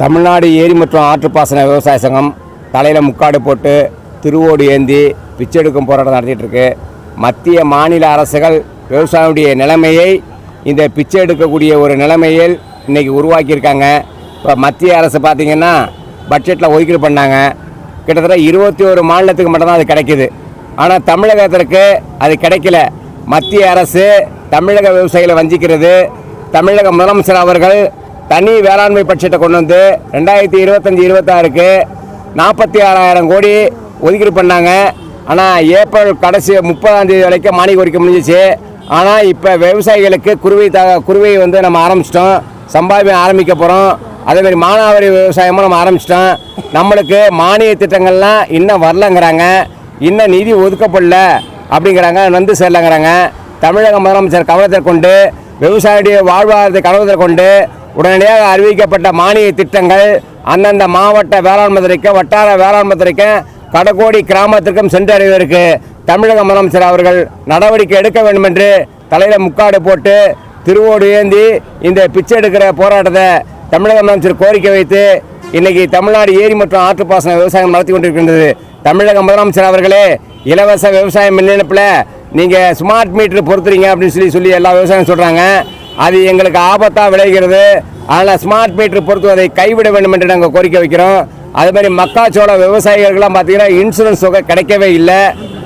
தமிழ்நாடு ஏரி மற்றும் ஆற்றுப்பாசன விவசாய சங்கம் தலையில் முக்காடு போட்டு திருவோடு ஏந்தி பிச்சை எடுக்கும் போராட்டம் நடத்திட்டு இருக்கு மத்திய மாநில அரசுகள் விவசாயியுடைய நிலைமையை இந்த பிச்சை எடுக்கக்கூடிய ஒரு நிலைமையில் இன்றைக்கி உருவாக்கியிருக்காங்க. இப்போ மத்திய அரசு பார்த்திங்கன்னா பட்ஜெட்டில் ஒதுக்கீடு பண்ணாங்க. கிட்டத்தட்ட இருபத்தி ஒரு மாநிலத்துக்கு மட்டும்தான் அது கிடைக்கிது. ஆனால் தமிழகத்திற்கு அது கிடைக்கல. மத்திய அரசு தமிழக விவசாயிகளை வஞ்சிக்கிறது. தமிழக முதலமைச்சர் அவர்கள் தனி வேளாண்மை பட்ஜெட்டை கொண்டு வந்து ரெண்டாயிரத்தி இருபத்தஞ்சி இருபத்தாறுக்கு நாற்பத்தி ஆறாயிரம் கோடி ஒதுக்கீடு பண்ணாங்க. ஆனால் ஏப்ரல் கடைசி முப்பதாம் தேதி வரைக்கும் மானிய கோரிக்கை முடிஞ்சிச்சு. ஆனால் இப்போ விவசாயிகளுக்கு குருவை த குருவையை வந்து நம்ம ஆரம்பிச்சிட்டோம். சம்பாவியம் ஆரம்பிக்க போகிறோம் அதேமாதிரி மானாவாரி விவசாயமும் நம்ம ஆரம்பிச்சிட்டோம். நம்மளுக்கு மானிய திட்டங்கள்லாம் இன்னும் வரலங்கிறாங்க. இன்னும் நிதி ஒதுக்கப்படல அப்படிங்கிறாங்க. வந்து சேரலங்கிறாங்க. தமிழக முதலமைச்சர் கவனத்தை கொண்டு விவசாயியுடைய வாழ்வாதாரத்தை கவனத்தில் கொண்டு உடனடியாக அறிவிக்கப்பட்ட மானிய திட்டங்கள் அந்தந்த மாவட்ட வேளாண் மதுரைக்கும் வட்டார வேளாண் மதுரைக்கும் கடக்கோடி கிராமத்திற்கும் சென்றடைவதற்கு தமிழக முதலமைச்சர் அவர்கள் நடவடிக்கை எடுக்க வேண்டும் என்று தலையில் முக்காடு போட்டு திருவோடு ஏந்தி இந்த பிச்சை எடுக்கிற போராட்டத்தை தமிழக முதலமைச்சர் கோரிக்கை வைத்து இன்னைக்கு தமிழ்நாடு ஏரி மற்றும் ஆற்றுப்பாசன விவசாயம் நடத்தி கொண்டிருக்கின்றது. தமிழக முதலமைச்சர் அவர்களே இலவச விவசாயம் மின் இணைப்பில் நீங்கள் ஸ்மார்ட் மீட்டர் பொறுத்துறீங்க அப்படின்னு சொல்லி சொல்லி எல்லா விவசாயம் சொல்கிறாங்க அது எங்களுக்கு ஆபத்தாக விளைகிறது. அதனால் ஸ்மார்ட் மீட்டர் பொருத்துவதை கைவிட வேண்டும் என்று நாங்கள் கோரிக்கை வைக்கிறோம். அது மாதிரி மக்காச்சோள விவசாயிகளுக்கெல்லாம் பார்த்தீங்கன்னா இன்சூரன்ஸ் தொகை கிடைக்கவே இல்லை.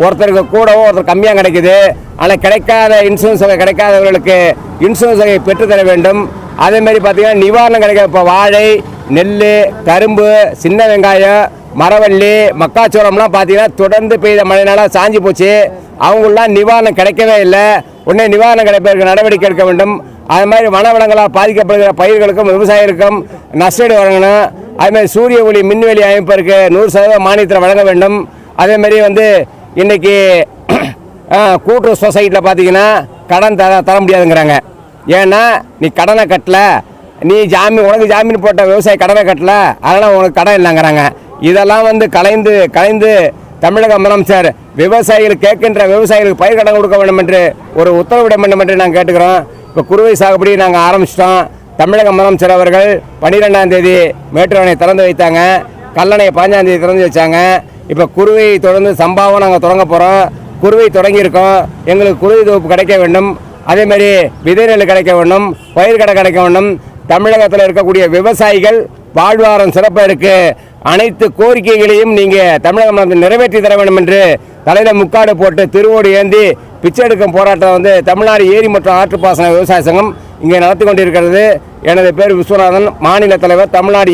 ஒருத்தருக்கு கூடவோ ஒருத்தர் கம்மியாக கிடைக்குது. ஆனால் கிடைக்காத இன்சூரன்ஸ் தொகை கிடைக்காதவர்களுக்கு இன்சூரன்ஸ் தொகையை பெற்றுத்தர வேண்டும். அதேமாரி பார்த்தீங்கன்னா நிவாரணம் கிடைக்க இப்போ வாழை நெல் கரும்பு சின்ன வெங்காயம் மரவள்ளி மக்காச்சோளம்லாம் பார்த்தீங்கன்னா தொடர்ந்து பெய்த மழைனால சாஞ்சி போச்சு. அவங்களாம் நிவாரணம் கிடைக்கவே இல்லை. உடனே நிவாரணம் கிடைப்பதற்கு நடவடிக்கை எடுக்க வேண்டும். அது மாதிரி வனவளங்களால் பாதிக்கப்படுகிற பயிர்களுக்கும் விவசாயிகளுக்கும் நஷ்டஈடு வழங்கணும். அதுமாதிரி சூரிய ஒளி மின்வெளி அமைப்பதற்கு நூறு சதவீதம் மானியத்தில் வழங்க வேண்டும். அதேமாரி வந்து இன்றைக்கி கூட்டுறவு சொசைட்டியில் பார்த்தீங்கன்னா கடன் தர தர முடியாதுங்கிறாங்க. ஏன்னா நீ கடனை கட்டலை. நீ ஜாமீன் உனக்கு ஜாமீன் போட்ட விவசாயி கடனை கட்டலை. அதனால் உனக்கு கடன் இல்லைங்கிறாங்க. இதெல்லாம் வந்து கலைந்து கலைந்து தமிழக முதலமைச்சர் விவசாயிகள் கேட்கின்ற விவசாயிகளுக்கு பயிர் கடன் கொடுக்க வேண்டும் என்று ஒரு உத்தரவிட வேண்டும் என்று நாங்கள் கேட்டுக்கிறோம். இப்போ குறுவை சாகுபடி நாங்கள் ஆரம்பிச்சிட்டோம். தமிழக முதலமைச்சர் அவர்கள் பன்னிரெண்டாம் தேதி மேட்டூர் திறந்து வைத்தாங்க. கல்லணையை பதினஞ்சாம் தேதி திறந்து வச்சாங்க. இப்போ குருவை தொடர்ந்து சம்பாவும் நாங்கள் தொடங்க போகிறோம் குருவை தொடங்கியிருக்கோம். எங்களுக்கு குருவை தொகுப்பு கிடைக்க வேண்டும். அதேமாதிரி விதை நெல் கிடைக்க வேண்டும். பயிர்கடை கிடைக்க வேண்டும். தமிழகத்தில் இருக்கக்கூடிய விவசாயிகள் வாழ்வாரம் சிறப்பாக இருக்கு. அனைத்து கோரிக்கைகளையும் நீங்கள் தமிழக முதலமைச்சர் நிறைவேற்றி தர வேண்டும் என்று தலையில் முக்காடு போட்டு திருவோடு ஏந்தி பிச்சை எடுக்கும் போராட்டம் வந்து தமிழ்நாடு ஏரி மற்றும் ஆற்றுப்பாசன விவசாய சங்கம் இங்கே நடத்தி கொண்டிருக்கிறது. எனது பேர் விஸ்வநாதன். மாநில தலைவர் தமிழ்நாடு